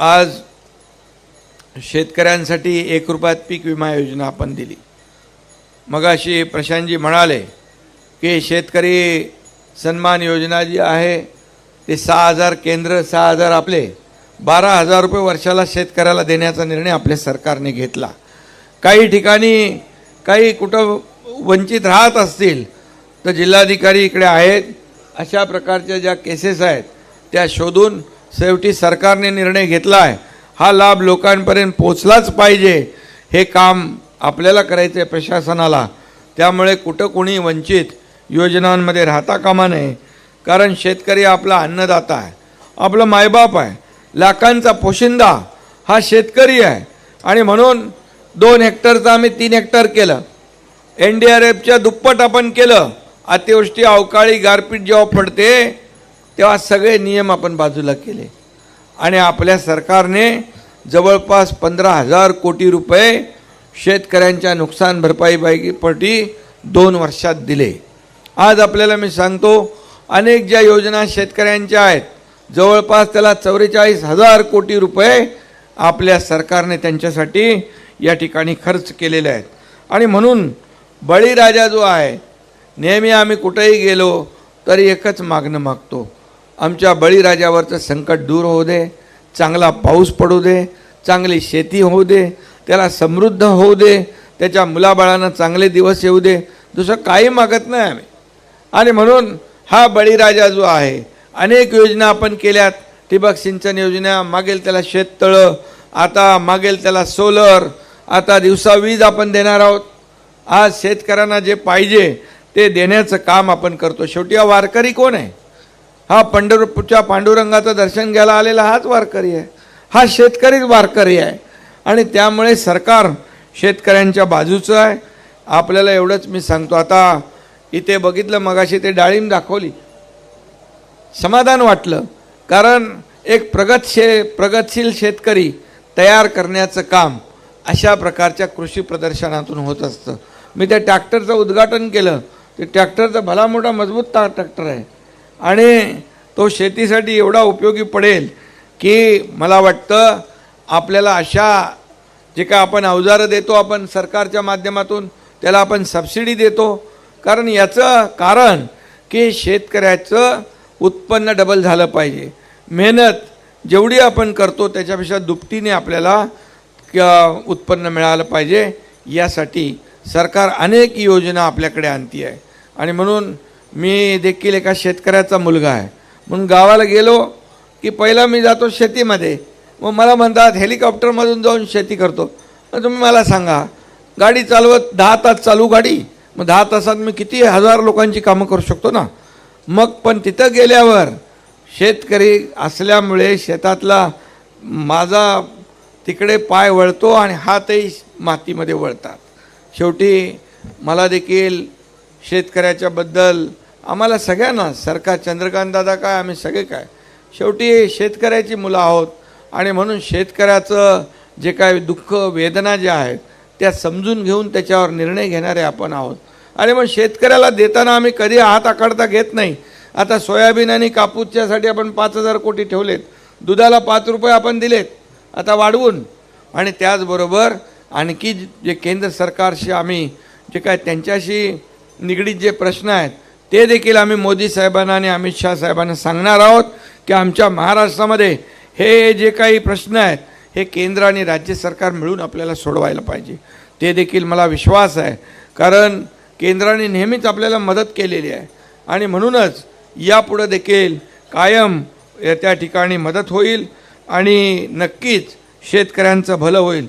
आज शेतकऱ्यांसाठी एक रुपयात पीक विमा योजना आपण दिली. मगाशी प्रशांतजी म्हणाले की शेतकरी सन्मान योजना जी आहे ते सहा हजार केंद्र सहा हजार आपले बारा हजार रुपये वर्षाला शेतकऱ्याला देण्याचा निर्णय आपल्या सरकारने घेतला. काही ठिकाणी काही कुठं वंचित राहत असतील तर जिल्हाधिकारी इकडे आहेत. अशा प्रकारच्या ज्या केसेस आहेत त्या शोधून शेवटी सरकारने निर्णय घेतला आहे हा लाभ लोकांपर्यंत पोचलाच पाहिजे. हे काम आपल्याला करायचं आहे प्रशासनाला. त्यामुळे कुठं कोणी वंचित योजनांमध्ये राहता कामा नये. कारण शेतकरी आपला अन्नदाता आहे. आपलं मायबाप आहे. लाखांचा पोशिंदा हा शेतकरी आहे. आणि म्हणून दोन हेक्टरचं आम्ही तीन हेक्टर केलं. एन डी आर एफच्या दुप्पट आपण केलं. अतिवृष्टी अवकाळी गारपीट जेव्हा पडते तेव्हा सगळे नियम आपण बाजूला केले. आणि आपल्या सरकारने जवळपास पंधरा हजार कोटी रुपये शेतकऱ्यांच्या नुकसान भरपाईपैकी दोन वर्षात दिले. आज आपल्याला मी सांगतो अनेक ज्या योजना शेतकऱ्यांच्या आहेत जवळपास त्याला चौवेचाळीस हजार कोटी रुपये आपल्या सरकारने त्यांच्यासाठी या ठिकाणी खर्च केलेले आहेत. आणि म्हणून बळीराजा जो आहे नेहमी आम्ही कुठेही गेलो तरी एकच मागणं मागतो. आमच्या बळीराजावरचं संकट दूर होऊ दे चांगला पाऊस पडू दे चांगली शेती होऊ दे त्याला समृद्ध होऊ दे त्याच्या मुलाबाळांना चांगले दिवस येऊ दे दुसरं काही मागत नाही आम्ही. आणि म्हणून हा बळीराजा जो आहे अनेक योजना आपण केल्यात. ठिबक सिंचन योजना मागेल त्याला शेततळं आता मागेल त्याला सोलर आता दिवसा वीज आपण देणार आहोत. आज शेतकऱ्यांना जे पाहिजे ते देण्याचं काम आपण करतो. शेवटी हा वारकरी कोण आहे? हा पंढरपूरच्या पांडुरंगाचं दर्शन घ्यायला आलेला हाच वारकरी आहे. हा शेतकरीच वारकरी आहे. आणि त्यामुळे सरकार शेतकऱ्यांच्या बाजूचं आहे. आपल्याला एवढंच मी सांगतो. आता इथे बघितलं मगाशी ते डाळिंब दाखवली. समाधान वाटलं. कारण एक प्रगत शे प्रगतशील शेतकरी तयार करण्याचं काम अशा प्रकारच्या कृषी प्रदर्शनातून होत असतं. मी त्या ट्रॅक्टरचं उद्घाटन केलं. ते ट्रॅक्टरचा भला मोठा मजबूत ता ट्रॅक्टर आहे. आणि तो शेतीसाठी एवढा उपयोगी पडेल की मला वाटतं आपल्याला अशा जे काय आपण अवजारं देतो आपण सरकारच्या माध्यमातून त्याला आपण सबसिडी देतो. कारण याचं कारण की शेतकऱ्याचं उत्पन्न डबल झालं पाहिजे. मेहनत जेवढी आपण करतो त्याच्यापेक्षा दुपटीने आपल्याला क- उत्पन्न मिळालं पाहिजे. यासाठी सरकार अनेक योजना आपल्याकडे आणती आहे आणि म्हणून मी देखील एका शेतकऱ्याचा मुलगा आहे. म्हणून गावाला गेलो की पहिला मी जातो शेतीमध्ये. मग मला म्हणतात हेलिकॉप्टरमधून जाऊन शेती करतो. मग तुम्ही मला सांगा गाडी चालवत दहा तास चालू गाडी. मग दहा तासात मी किती हजार लोकांची कामं करू शकतो ना? मग पण तिथं गेल्यावर शेतकरी असल्यामुळे शेतातला माझा तिकडे पाय वळतो आणि हातही मातीमध्ये वळतात. शेवटी मला देखील शेतकऱ्याच्या बद्दल आम्हाला सगळ्यांना सरकार चंद्रकांत दादा काय आम्ही सगळे काय. शेवटी शेतकऱ्याची मुलं आहोत आणि म्हणून शेतकऱ्याचं जे काय दुःख वेदना ज्या आहेत त्या समजून घेऊन त्याच्यावर निर्णय घेणारे आपण आहोत. आणि मग शेतकऱ्याला देताना आम्ही कधी हात आकडता घेत नाही. आता सोयाबीन आणि कापूसच्यासाठी आपण पाच हजार कोटी ठेवलेत. दुधाला पाच रुपये आपण दिलेत. आता वाढवून. आणि त्याचबरोबर आणखी जे केंद्र सरकारशी आम्ही जे काय त्यांच्याशी निगडीत जे प्रश्न आहेत ते देखील आम्ही मोदी साहेबांना आणि अमित शहा साहेबांना सांगणार आहोत की आमच्या महाराष्ट्रामध्ये हे जे काही प्रश्न आहेत हे केंद्र आणि राज्य सरकार मिळून आपल्याला सोडवायला पाहिजे. ते देखील मला विश्वास आहे. कारण केंद्राने नेहमीच आपल्याला मदत केलेली आहे. आणि म्हणूनच यापुढं देखील कायम या त्या ठिकाणी मदत होईल आणि नक्कीच शेतकऱ्यांचं भलं होईल.